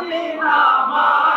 আমি নামা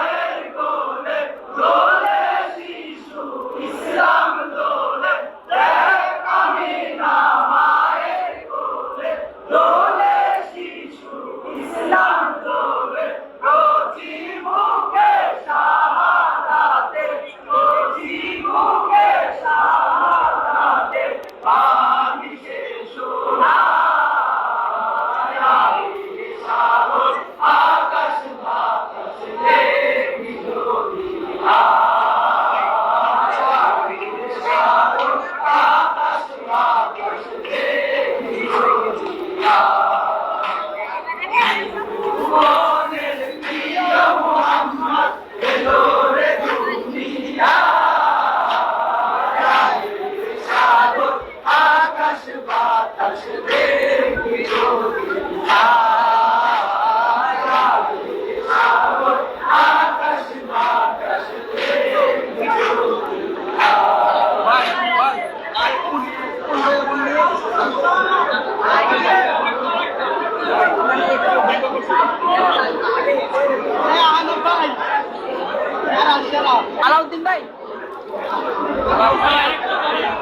আলাউদ্দিন ভাই।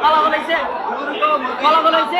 কলা বলাইছে কলা বলাইছে